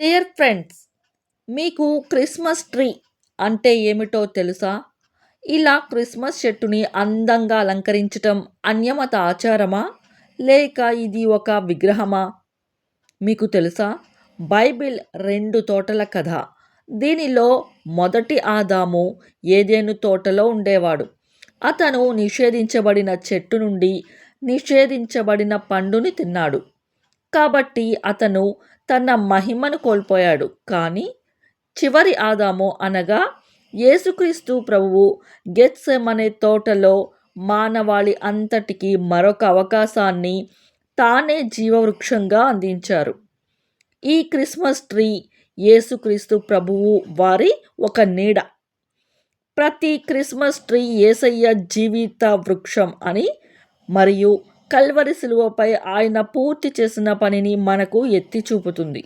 Dear friends మీకు Christmas tree అంటే ఏమిటో తెలుసా? ఇలా క్రిస్మస్ చెట్టుని అందంగా అలంకరించటం అన్యమత ఆచారమా? లేక ఇది ఒక విగ్రహమా? మీకు తెలుసా? బైబిల్ రెండు తోటల కథ. దీనిలో మొదటి ఆదాము ఏదేను తోటలో ఉండేవాడు. అతను నిషేధించబడిన చెట్టు నుండి నిషేధించబడిన పండుని తిన్నాడు. కాబట్టి అతను తన మహిమను కోల్పోయాడు. కానీ చివరి ఆదాము అనగా యేసుక్రీస్తు ప్రభువు గెత్సెమనే తోటలో మానవాళి అంతటికి మరొక అవకాశాన్ని తానే జీవవృక్షంగా అందించారు. ఈ క్రిస్మస్ ట్రీ యేసుక్రీస్తు ప్రభువు వారి ఒక నీడ. ప్రతి క్రిస్మస్ ట్రీ ఏసయ్య జీవిత వృక్షం అని మరియు కల్వరి శిలువపై ఆయన పూర్తి చేసిన పనిని మనకు ఎత్తి చూపుతుంది.